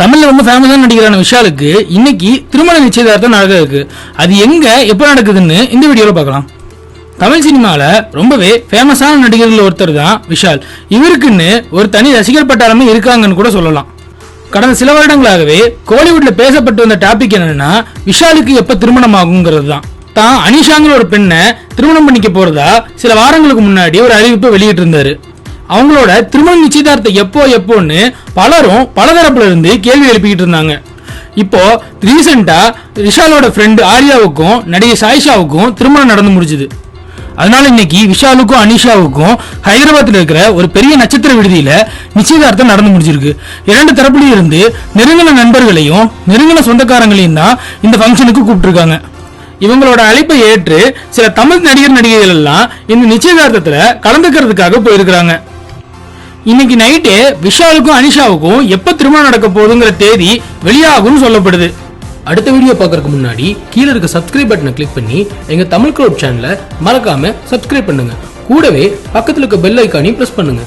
தமிழ்ல ரொம்ப ஃபேமஸான நடிகரான விஷாலுக்கு இன்னைக்கு திருமண நிச்சயதார்த்தம் நடக்க இருக்கு. அது எங்க எப்ப நடக்குதுன்னு இந்த வீடியோல பார்க்கலாம். தமிழ் சினிமாவில் ரொம்பவே ஃபேமஸான நடிகர்கள் ஒருத்தர் தான் விஷால். இவருக்குன்னு ஒரு தனி ரசிகர் பட்டாளமே இருக்காங்கன்னு கூட சொல்லலாம். கடந்த சில வருடங்களாகவே கோலிவுட்ல பேசப்பட்டு வந்த டாபிக் என்னன்னா விஷாலுக்கு எப்ப திருமணம் ஆகுங்கிறது தான். தான் அனிஷாங்கிற ஒரு பெண்ணை திருமணம் பண்ணிக்க போறதா சில வாரங்களுக்கு முன்னாடி ஒரு அறிவிப்பை வெளியிட்டிருந்தாரு. அவங்களோட திருமண நிச்சயதார்த்தம் எப்போ எப்போன்னு பலரும் பலதரப்புல இருந்து கேள்வி எழுப்பிக்கிட்டு இருந்தாங்க. இப்போ ரீசெண்டா விஷாலோட ஃப்ரெண்டு ஆர்யாவுக்கும் நடிகை சாயிஷாவுக்கும் திருமணம் நடந்து முடிஞ்சுது. அதனால இன்னைக்கு விஷாலுக்கும் அனிஷாவுக்கும் ஹைதராபாத்தில் இருக்கிற ஒரு பெரிய நட்சத்திர விடுதியில நிச்சயதார்த்தம் நடந்து முடிஞ்சிருக்கு. இரண்டு தரப்புலையும் இருந்து நெருங்கின நண்பர்களையும் நெருங்கின சொந்தக்காரங்களையும் தான் இந்த ஃபங்க்ஷனுக்கு கூப்பிட்டுருக்காங்க. இவங்களோட அழைப்பை ஏற்று சில தமிழ் நடிகர் நடிகைகள் எல்லாம் இந்த நிச்சயதார்த்தத்துல கலந்துக்கிறதுக்காக போயிருக்கிறாங்க. இன்னைக்கு நைட்டு விஷாலுக்கும் அனிஷாவுக்கும் எப்ப திருமணம் நடக்க போகுதுங்கிற தேதி வெளியாகும்னு சொல்லப்படுது. அடுத்த வீடியோ பார்க்கறதுக்கு முன்னாடி கீழே இருக்க சப்ஸ்கிரைப் பட்டனை கிளிக் பண்ணி எங்க தமிழ் க்ளோப் சேனலை மறக்காம சப்ஸ்கிரைப் பண்ணுங்க. கூடவே பக்கத்துல இருக்க பெல் ஐக்கானையும் பிரஸ் பண்ணுங்க.